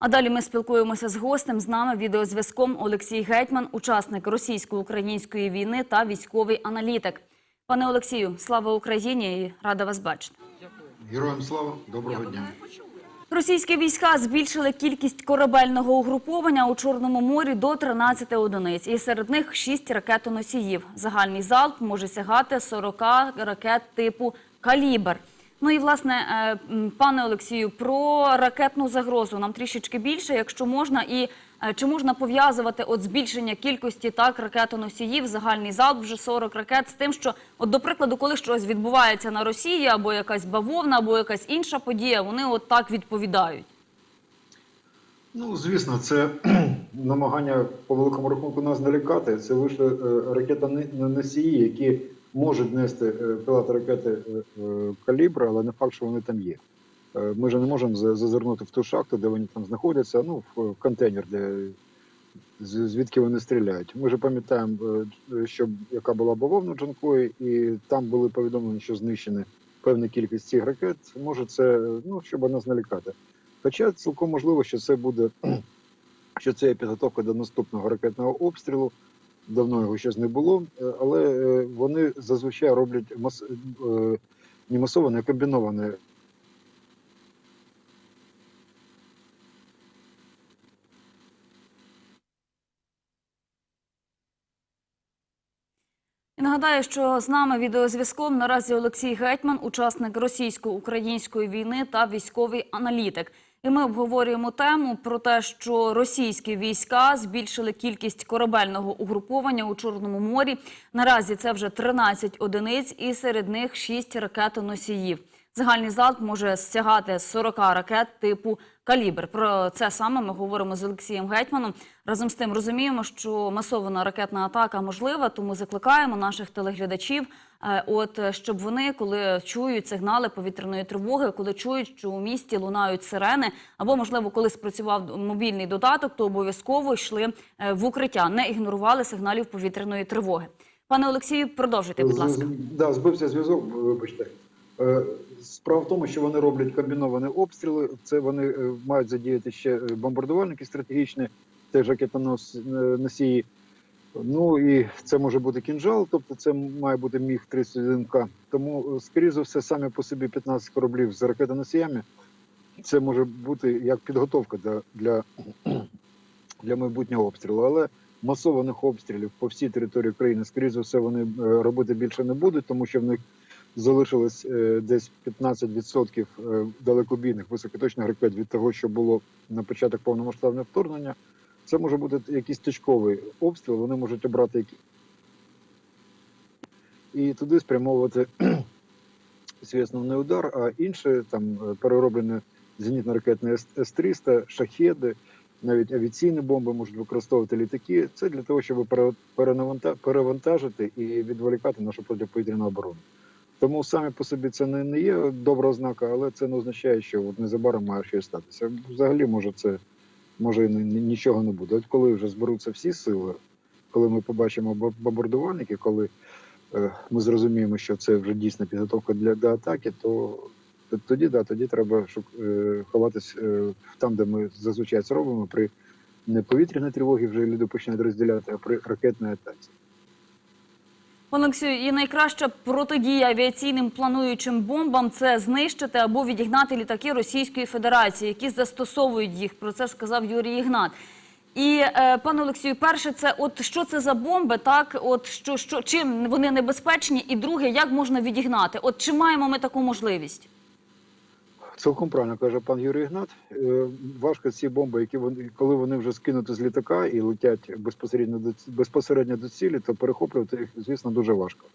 А далі ми спілкуємося з гостем. З нами відеозв'язком Олексій Гетьман, учасник російсько-української війни та військовий аналітик. Пане Олексію, слава Україні і рада вас бачити. Героям слава, доброго дня. Російські війська збільшили кількість корабельного угруповання у Чорному морі до 13 одиниць, і серед них 6 ракетоносіїв. Загальний залп може сягати 40 ракет типу «Калібр». Ну і власне, е, пане Олексію, про ракетну загрозу нам трішечки більше, якщо можна, і е, чи можна пов'язувати от збільшення кількості так ракетоносіїв, загальний залп вже 40 ракет з тим, що от до прикладу, коли щось відбувається на Росії, або якась бавовна, або якась інша подія, вони от так відповідають. Ну, звісно, це намагання по великому рахунку нас налякати. Це лише е, ракета-носії, які можуть нести е, пілоти ракети е, е, калібра, але не факт, що вони там є. Ми ж не можемо зазирнути в ту шахту, де вони там знаходяться, ну, в контейнер, де звідки вони стріляють. Ми ж пам'ятаємо, що яка була бавовна Джанкої, і там були повідомлені, що знищені певна кількість цих ракет. Може, це ну, щоб нас налякати. Хоча цілком можливо, що це буде що це є підготовка до наступного ракетного обстрілу. Давно його ще не було, е, але е, вони зазвичай роблять мас... е, не масоване, а комбіноване І нагадаю, що з нами відеозв'язком наразі Олексій Гетьман, учасник російсько-української війни та військовий аналітик. І ми обговорюємо тему про те, що російські війська збільшили кількість корабельного угруповання у Чорному морі. Наразі це вже 13 одиниць, і серед них 6 ракетоносіїв. Загальний залп може стягати 40 ракет типу «Калібр». Про це саме ми говоримо з Олексієм Гетьманом. Разом з тим розуміємо, що масована ракетна атака можлива, тому закликаємо наших телеглядачів, е, от е, щоб вони, коли чують сигнали повітряної тривоги, коли чують, що у місті лунають сирени, або можливо, коли спрацював мобільний додаток, то обов'язково йшли е, в укриття, не ігнорували сигналів повітряної тривоги. Пане Олексію, продовжуйте, будь ласка. Да, збився зв'язок, вибачте. Е, Справа в тому, що вони роблять комбіновані обстріли. Це вони е, мають задіяти ще е, бомбардувальники стратегічні, теж ракетоносії. Ну і це може бути кінжал, тобто це має бути міг 31К. Тому, е, скоріше за все, самі по собі 15 кораблів з ракетоносіями. Це може бути як підготовка для, для, для майбутнього обстрілу. Але масованих обстрілів по всій території країни, скоріше за все, вони е, робити більше не будуть, тому що в них залишилось е, десь 15% е, далекобійних високоточних ракет від того, що було на початок повномасштабного вторгнення. Це може бути якийсь точковий обстріл. Вони можуть обрати які і туди спрямовувати свій основний удар, а інше там е, перероблені зенітно-ракетні С- С-300, шахеди, навіть авіаційні бомби можуть використовувати літаки. Це для того, щоб пере- перевантажити і відволікати нашу протиповітряну оборону. Тому самі по собі це не, не є добра ознака, але це не означає, що от незабаром має щось статися. Взагалі, може, це може і ні- нічого не буде. От коли вже зберуться всі сили, коли ми побачимо бо- бомбардувальники, коли е, ми зрозуміємо, що це вже дійсна підготовка для до атаки, то тоді да, тоді треба шук, е, ховатись е, там, де ми зазвичай це робимо, при не повітряній тривогі вже люди починають розділяти, а при ракетній атаці. Олексію, і найкраща протидія авіаційним плануючим бомбам це знищити або відігнати літаки Російської Федерації, які застосовують їх. Про це сказав Юрій Ігнат. І е, пане Олексію, перше, це от що це за бомби, так от що, що чим вони небезпечні, і друге, як можна відігнати? От чи маємо ми таку можливість? Цілком правильно каже пан Юрій Ігнат. Е, Важко ці бомби, які вони, коли вони вже скинуті з літака і летять безпосередньо до безпосередньо до цілі, то перехоплювати їх, звісно, дуже важко.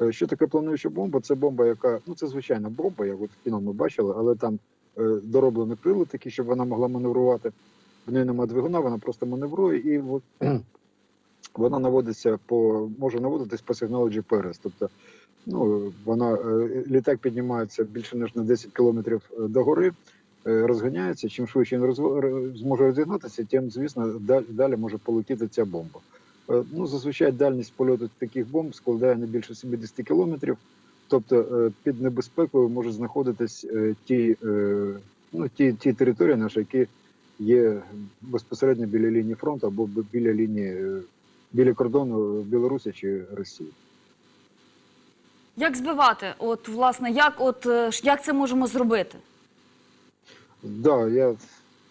Е, Що таке плануюча бомба? Це бомба, яка ну це звичайна бомба, як от в кіно ми бачили, але там е, дороблені крили такі, щоб вона могла маневрувати. В неї немає двигуна, вона просто маневрує, і вона наводиться по може наводитись по сигналу GPS. Тобто Ну, вона е, літак піднімається більше ніж на 10 кілометрів е, до гори, е, розганяється. Чим швидше він розво- зможе розігнатися, тим, звісно, да- далі може полетіти ця бомба. Ну, зазвичай дальність польоту таких бомб складає не більше 70 кілометрів. Тобто під небезпекою можуть знаходитись ті, ну, ті, ті території наші, які є безпосередньо біля лінії фронту або біля лінії біля кордону Білорусі чи Росії. Як збивати? От власне, як от е, як це можемо зробити? Да, я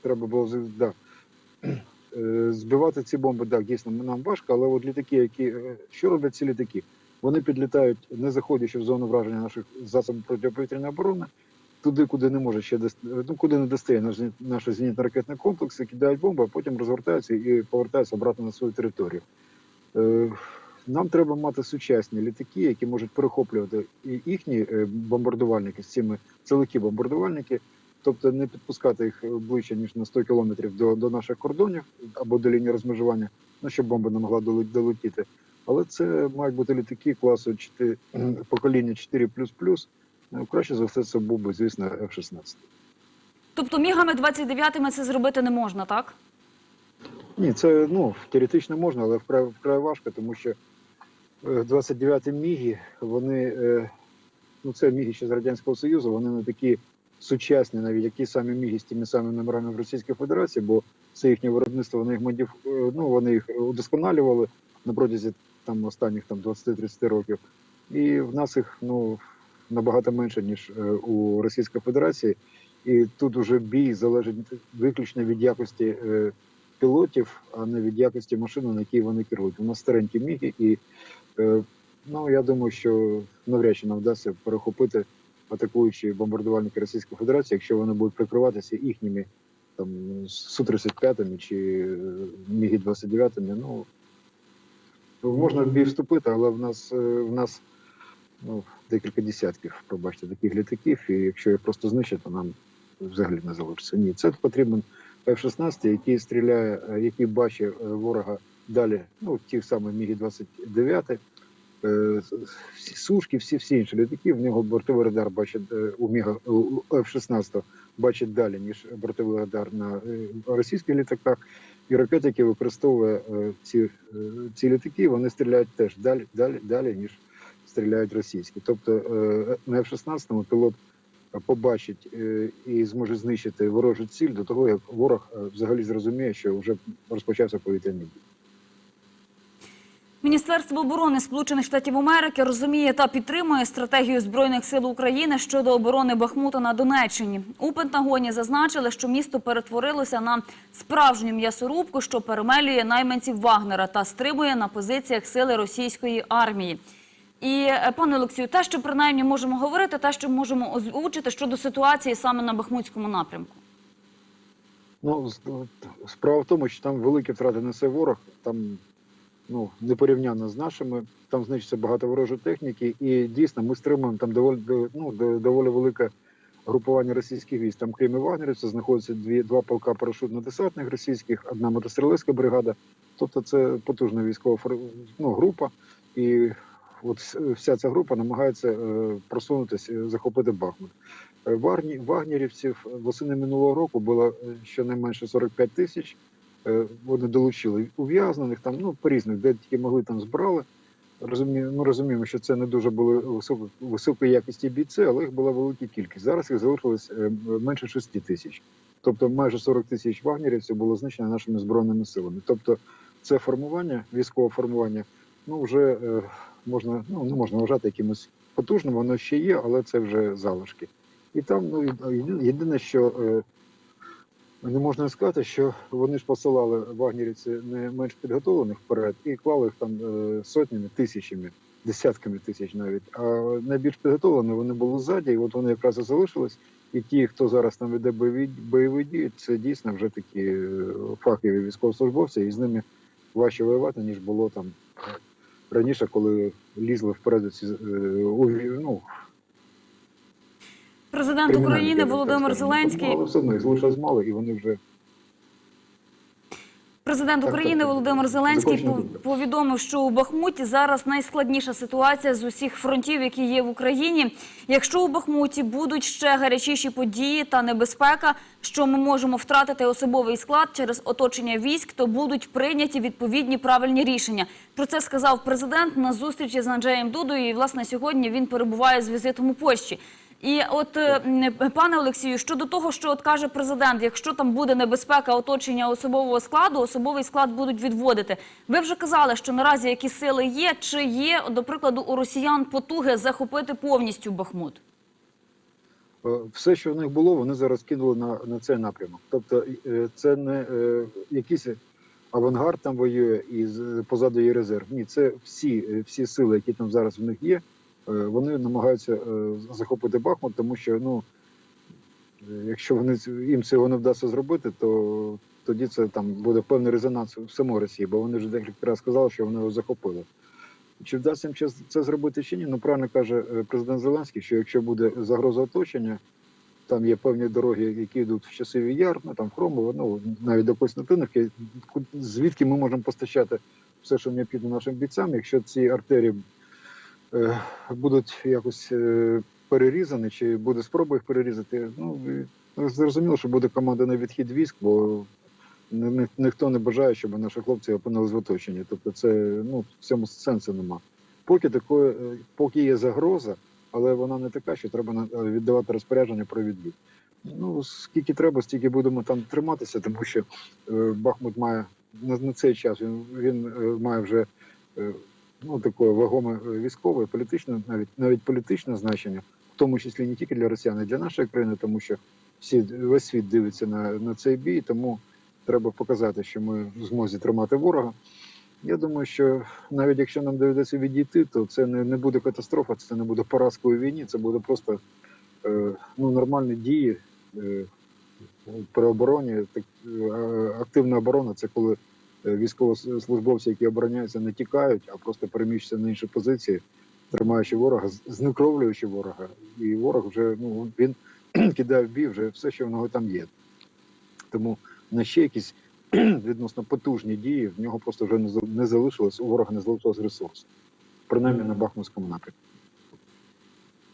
треба було да. Е, збивати ці бомби, так, дійсно нам важко, але от літаки, які е, що роблять ці літаки? Вони підлітають, не заходячи в зону враження наших засобів протиповітряної оборони, туди, куди не може ще ну, куди не достає наш, зені- наш зенітно-ракетний комплекс, кидають бомби, а потім розвертаються і повертаються обратно на свою територію. Е, нам треба мати сучасні літаки, які можуть перехоплювати і їхні е, бомбардувальники з цими це легкі бомбардувальники, тобто не підпускати їх ближче ніж на 100 кілометрів до, до наших кордонів або до лінії розмежування, ну щоб бомба не могла долетіти. Але це мають бути літаки класу 4, покоління 4 Ну, краще за все, це був би, звісно, F-16. Тобто мігами 29 це зробити не можна, так? Ні, це ну теоретично можна, але вкрай, вкрай важко, тому що е, 29 міги, вони е, ну це міги ще з Радянського Союзу, вони не такі сучасні, навіть які самі міги з тими самими номерами в Російській Федерації, бо це їхнє виробництво, вони їх модиф... е, ну, вони їх удосконалювали на протязі там останніх там 20-30 років. І в нас їх ну набагато менше, ніж е, у Російській Федерації. І тут уже бій залежить виключно від якості е, пілотів, а не від якості машини, на якій вони керують. У нас старенькі міги, і е, ну я думаю, що навряд чи нам вдасться перехопити атакуючі бомбардувальники Російської Федерації, якщо вони будуть прикриватися їхніми там су 35 чи е, мігі 29 Ну можна в бій вступити, але в нас е, в нас ну декілька десятків, пробачте, таких літаків, і якщо їх просто знищити, то нам взагалі не залишиться. Ні, це потрібен F-16, який стріляє, е, який бачить е, ворога далі, ну ті самі Міги 29 е, сушки, всі всі інші літаки. В нього бортовий радар бачить е, у Міга у F-16 бачить далі, ніж бортовий радар на е, російських літаках. І ракети, які використовує ці, ці літаки, вони стріляють теж далі, далі, далі, ніж стріляють російські. Тобто на F-16 пілот побачить і зможе знищити ворожу ціль до того, як ворог взагалі зрозуміє, що вже розпочався повітряний бій. Міністерство оборони Сполучених Штатів Америки розуміє та підтримує стратегію збройних сил України щодо оборони Бахмута на Донеччині. У Пентагоні зазначили, що місто перетворилося на справжню м'ясорубку, що перемелює найманців Вагнера та стримує на позиціях сили російської армії. І е, пане Олексію, те, що принаймні можемо говорити, те, що можемо озвучити щодо ситуації саме на Бахмутському напрямку. Ну, справа в тому, що там великі втрати несе ворог, там ну, непорівняно з нашими, там знищиться багато ворожої техніки, і дійсно ми стримуємо там доволі, ну, доволі велике групування російських військ. Там, крім вагнерівців, знаходяться дві, два полка парашютно-десантних російських, одна мотострілецька бригада. Тобто це потужна військова ну, група. І от вся ця група намагається е, просунутися, е, захопити Бахмут. Е, вагнерівців восени минулого року було щонайменше 45 тисяч. Е, Вони долучили ув'язнених там, ну по різних, де тільки могли там збирали. Розумію, ми розуміємо, що це не дуже були високо, високої якості бійці, але їх була велика кількість. Зараз їх залишилось е, менше 6 тисяч. Тобто майже 40 тисяч вагнерівців було знищено нашими збройними силами. Тобто, це формування, військове формування, ну вже е, можна, ну не можна вважати якимось потужним, воно ще є, але це вже залишки. І там ну єдине, що не можна сказати, що вони ж посилали вагнерівці не менш підготовлених вперед і клали їх там е, сотнями, тисячами, десятками тисяч навіть. А найбільш підготовлені вони були ззаді, і от вони якраз і залишились. І ті, хто зараз там веде бойові дії, це дійсно вже такі е, фахові військовослужбовці, і з ними важче воювати, ніж було там е, раніше, коли лізли вперед ці ну, Президент України Володимир. Зеленський але все одно їх залишилось мало, і вони вже Президент України. Володимир Зеленський повідомив, що у Бахмуті зараз найскладніша ситуація з усіх фронтів, які є в Україні. Якщо у Бахмуті будуть ще гарячіші події та небезпека, що ми можемо втратити особовий склад через оточення військ, то будуть прийняті відповідні правильні рішення. Про це сказав президент на зустрічі з Анджеєм Дудою. І власне сьогодні він перебуває з візитом у Польщі. І от е, пане Олексію, щодо того, що от каже президент, якщо там буде небезпека оточення особового складу, особовий склад будуть відводити. Ви вже казали, що наразі які сили є, чи є, до прикладу, у росіян потуги захопити повністю Бахмут? Е, Все, що в них було, вони зараз кинули на, на цей напрямок. Тобто, е, це не е, якийсь авангард там воює і позаду є резерв. Ні, це всі, всі сили, які там зараз в них є, вони намагаються е, захопити Бахмут, тому що ну, е, якщо вони їм цього не вдасться зробити, то тоді це там буде певний резонанс в самій Росії, бо вони вже декілька разів сказали, що вони його захопили. Чи вдасться їм це зробити чи ні? Ну правильно каже е, президент Зеленський, що якщо буде загроза оточення, там є певні дороги, які йдуть в часовий яр, ну там Хромово, ну навіть до Костянтинівки, звідки ми можемо постачати все, що необхідно нашим бійцям, якщо ці артерії е, будуть якось е, перерізані, чи буде спроба їх перерізати, ну зрозуміло, що буде команда на відхід військ, бо ні- ні- ніхто не бажає, щоб наші хлопці опинились в оточенні. Тобто, це ну в цьому сенсу нема. Поки такої, е, поки є загроза, але вона не така, що треба е, віддавати розпорядження про відвід. Ну скільки треба, стільки будемо там триматися, тому що е, Бахмут має на, цей час. Він він е, має вже е, ну таке вагоме е, військове, політичне, навіть навіть політичне значення, в тому числі не тільки для росіян, а й для нашої країни, тому що всі весь світ дивиться на, на цей бій, тому треба показати, що ми в змозі тримати ворога. Я думаю, що навіть якщо нам доведеться відійти, то це не, не буде катастрофа, це не буде поразка у війні, це буде просто е, ну, нормальні дії е, при обороні. Так, е, активна оборона це коли військовослужбовці, які обороняються, не тікають, а просто переміщуються на інші позиції, тримаючи ворога, знекровлюючи ворога. І ворог вже ну, він кидає в бій вже все, що в нього там є. Тому на ще якісь відносно потужні дії в нього просто вже не залишилось, у ворога не залишилось ресурсу. Принаймні на Бахмутському напрямку.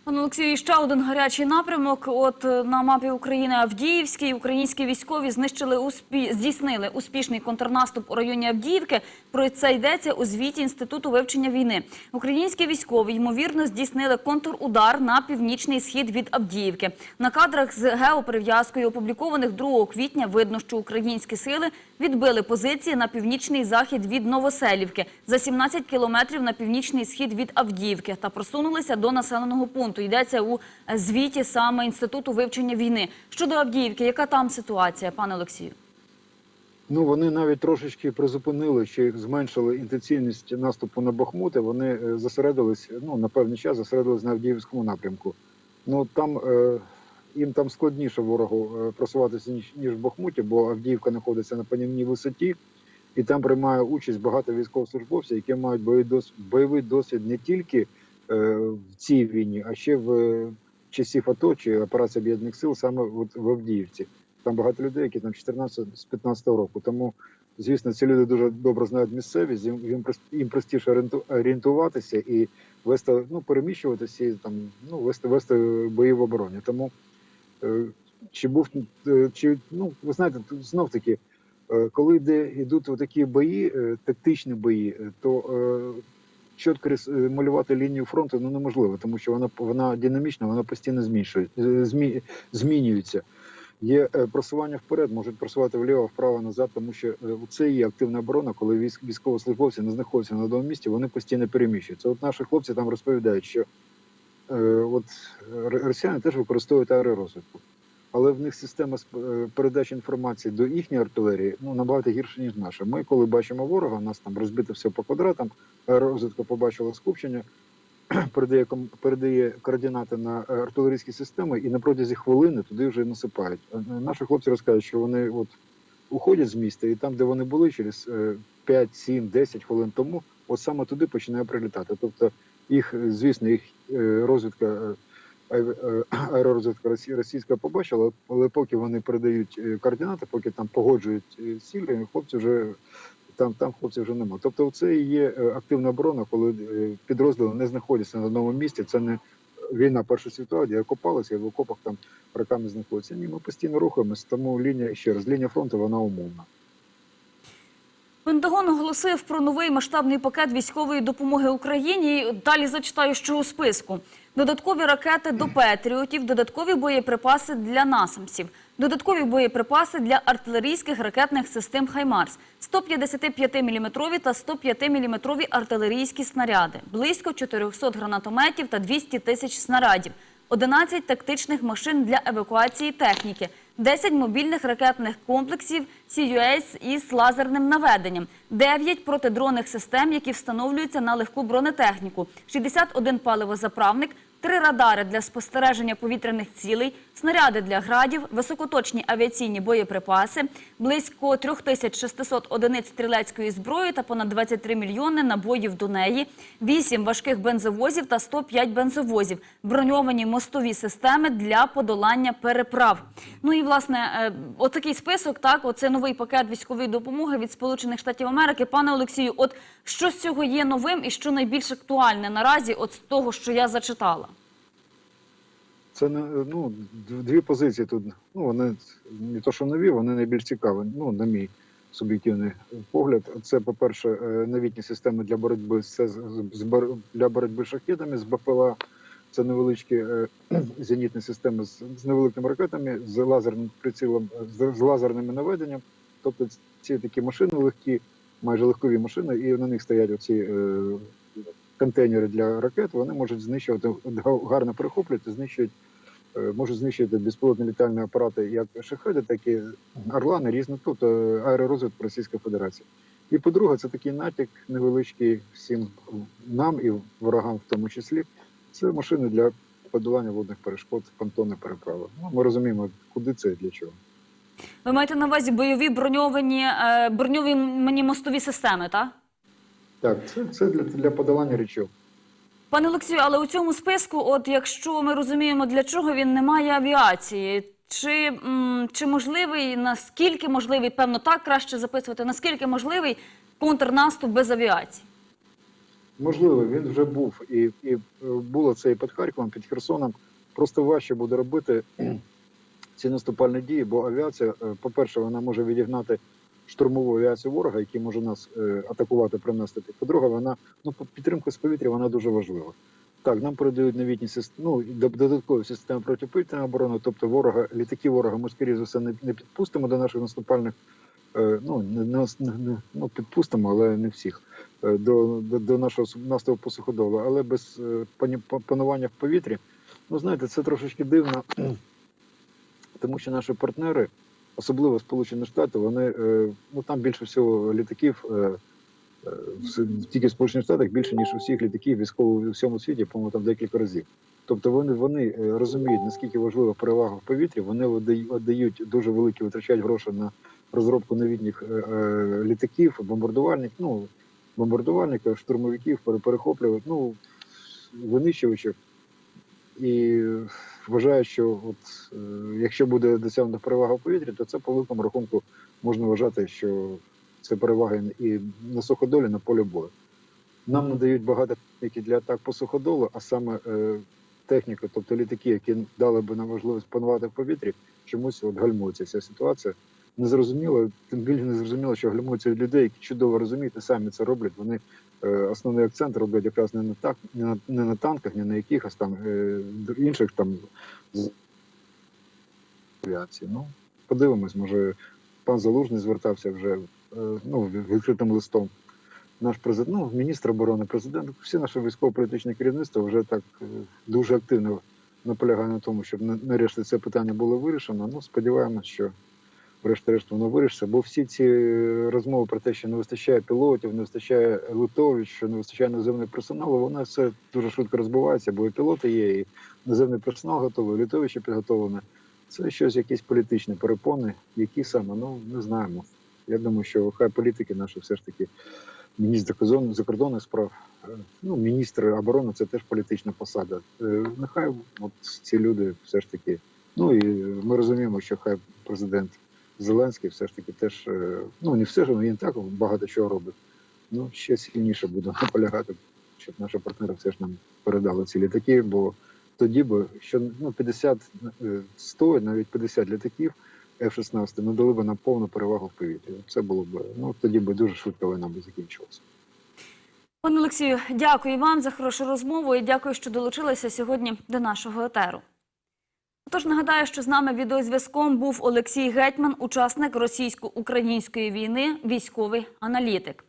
Пане ще один гарячий напрямок. От е, на мапі України Авдіївський українські військові знищили успі... здійснили успішний контрнаступ у районі Авдіївки. Про це йдеться у звіті інституту вивчення війни. Українські військові ймовірно здійснили контрудар на північний схід від Авдіївки. На кадрах з геоперев'язкою, опублікованих 2 квітня, видно, що українські сили відбили позиції на північний захід від Новоселівки за 17 кілометрів на північний схід від Авдіївки та просунулися до населеного пункту. Йдеться у звіті саме інституту вивчення війни. Щодо Авдіївки, яка там ситуація, пане Олексію? Ну вони навіть трошечки призупинили, чи зменшили інтенсивність наступу на Бахмут. і Вони е, зосередились, ну на певний час зосередились на Авдіївському напрямку. Ну там е, їм там складніше ворогу е, просуватися ніж ніж в Бахмуті, бо Авдіївка знаходиться на панівній висоті, і там приймає участь багато військовослужбовців, які мають бойовий досвід, бойовий досвід не тільки е, в цій війні, а ще в е, часів АТО чи операції об'єднаних сил саме от в Авдіївці. Там багато людей, які там 14 з 15 року. Тому, звісно, ці люди дуже добре знають місцевість, їм, їм, простіше орієнту- орієнтуватися і вести, ну, переміщуватися і там, ну, вести, вести бої в обороні. Тому чи був е, чи ну ви знаєте, тут знов таки, е, коли йде йдуть такі бої, е, тактичні бої, е, то е, чітко е, малювати лінію фронту ну неможливо, тому що вона вона динамічна, вона постійно змішує, е, змі, змінюється. Є е, просування вперед, можуть просувати вліво, вправо, назад, тому що е, це є активна оборона, коли військ, військовослужбовці не знаходяться на одному місці, вони постійно переміщуються. От наші хлопці там розповідають, що е, от росіяни теж використовують аеророзвідку, але в них система е, передачі інформації до їхньої артилерії ну набагато гірше ніж наша. Ми, коли бачимо ворога, у нас там розбито все по квадратам, аеророзвідка побачила скупчення. Передає передає координати на е, артилерійські системи, і на протязі хвилини туди вже насипають. Е, Наші хлопці розказують, що вони от уходять з міста, і там, де вони були, через е, 5, 7, 10 хвилин тому, от саме туди починає прилітати. Тобто їх, е, звісно, їх е, розвідка, е, е, аеророзвідка російська побачила, але поки вони передають е, координати, поки там погоджують е, цілі, хлопці вже там, там хлопців вже немає. Тобто, це і є е, активна оборона, коли е, підрозділи не знаходяться на одному місці. Це не війна Перша світова, де окопалися, і в окопах там роками знаходяться. Ні, ми постійно рухаємося, тому лінія ще раз, лінія фронту вона умовна. Пентагон оголосив про новий масштабний пакет військової допомоги Україні. Далі зачитаю, що у списку Додаткові ракети до Петріотів, додаткові боєприпаси для насамців, додаткові боєприпаси для артилерійських ракетних систем «Хаймарс», 155-мм та 105-мм артилерійські снаряди, близько 400 гранатометів та 200 тисяч снарядів, 11 тактичних машин для евакуації техніки, 10 мобільних ракетних комплексів CUS із лазерним наведенням, 9 протидронних систем, які встановлюються на легку бронетехніку, 61 паливозаправник, 3 радари для спостереження повітряних цілей, снаряди для градів, високоточні авіаційні боєприпаси, близько 3600 одиниць стрілецької зброї та понад 23 мільйони набоїв до неї, 8 важких бензовозів та 105 бензовозів, броньовані мостові системи для подолання переправ. Ну і власне, е, отакий список. Так, оце новий пакет військової допомоги від Сполучених Штатів Америки. Пане Олексію, от що з цього є новим і що найбільш актуальне наразі, от з того, що я зачитала. Це не ну дві позиції тут. Ну вони не то, що нові, вони найбільш цікаві. Ну, на мій суб'єктивний погляд. Це, по-перше, е, новітні системи для боротьби з для боротьби з шахедами з БПЛА. Це невеличкі е, зенітні системи з, невеликими ракетами, з лазерним прицілом, е, з, лазерним наведенням. Тобто ці такі машини легкі, майже легкові машини, і на них стоять оці контейнери для ракет. Вони можуть знищувати гарно перехоплювати, знищують, е, можуть знищувати безпілотні літальні апарати як шахеди, так і орлани, різні, тобто аеророзвиток Російської Федерації. І по-друге, це такий натяк невеличкий всім нам і ворогам, в тому числі. Це машини для подолання водних перешкод, понтонні переправи. Ну, ми розуміємо, куди це і для чого. Ви маєте на увазі бойові броньовані е, броньовані мостові системи, так? Так, це, це для, для подолання річок. Пане Олексію, але у цьому списку, от якщо ми розуміємо, для чого він не має авіації, чи, чи можливий, наскільки можливий, певно, так краще записувати, наскільки можливий контрнаступ без авіації? Можливо, він вже був і, і е, було це і під Харковом, під Херсоном. Просто важче буде робити ці наступальні дії, бо авіація, е, по-перше, вона може відігнати штурмову авіацію ворога, який може нас е, атакувати при наступі. По-друге, вона ну підтримка з повітря вона дуже важлива. Так, нам передають новітні ну, додаткові системи протиповітряної оборони, тобто ворога, літаки ворога ми, скоріше за все, не, не підпустимо до наших наступальних, е, ну, не, не, не, не- ну, підпустимо, але не всіх е, до, до, до нашого наступу посуходова, але без е, панування в повітрі. Ну, знаєте, це трошечки дивно, тому що наші партнери, особливо Сполучені Штати, вони е, ну там більше всього літаків. е, е, Тільки в Сполучених Штатах більше ніж усіх літаків військових у всьому світі, по-моєму, там декілька разів. Тобто вони вони розуміють наскільки важлива перевага в повітрі. Вони віддають дуже великі витрачають гроші на розробку новітніх літаків, бомбардувальників, ну бомбардувальників, штурмовиків, пере- перехоплювачів, ну винищувачів. І вважаю, що от, е, якщо буде досягнута перевага в повітрі, то це по великому рахунку можна вважати, що це перевага і на суходолі, і на полі бою. Нам надають багато техніки для атак по суходолу, а саме е, техніка, тобто літаки, які дали би нам можливість панувати в повітрі, чомусь от гальмується ця ситуація. Незрозуміло, тим більше незрозуміло, що гальмуються людей, які чудово розуміють і самі це роблять. Вони основний акцент роблять якраз не на так, не на, не на танках, не на якихось там е, інших там авіації. Ну, подивимось, може пан Залужний звертався вже е, ну, відкритим листом. Наш президент, ну, міністр оборони, президент, всі наше військово-політичне керівництво вже так е, дуже активно наполягає на тому, щоб на- нарешті це питання було вирішено. Ну, сподіваємось, що врешті-решт воно вирішиться, бо всі ці розмови про те, що не вистачає пілотів, не вистачає литовищ, що не вистачає наземного персоналу, воно все дуже швидко розбивається, бо і пілоти є, і наземний персонал готовий, і литовище підготовлене. Це щось якісь політичні перепони, які саме, ну не знаємо. Я думаю, що хай політики наші все ж таки міністр закордон- закордонних справ, е, ну міністр оборони це теж політична посада. Е, Нехай от ці люди все ж таки. Ну і ми розуміємо, що хай президент Зеленський все ж таки теж, е, ну не все ж він так багато чого робить. Ну ще сильніше буде наполягати, щоб наші партнери все ж нам передали ці літаки, бо тоді би що ну 50, е, 100, навіть 50 літаків F-16 надали б нам повну перевагу в повітрі. Це було б ну тоді би дуже швидко війна би закінчилася. Пане Олексію, дякую вам за хорошу розмову і дякую, що долучилися сьогодні до нашого етеру. Тож нагадаю, що з нами відеозв'язком був Олексій Гетьман, учасник російсько-української війни, військовий аналітик.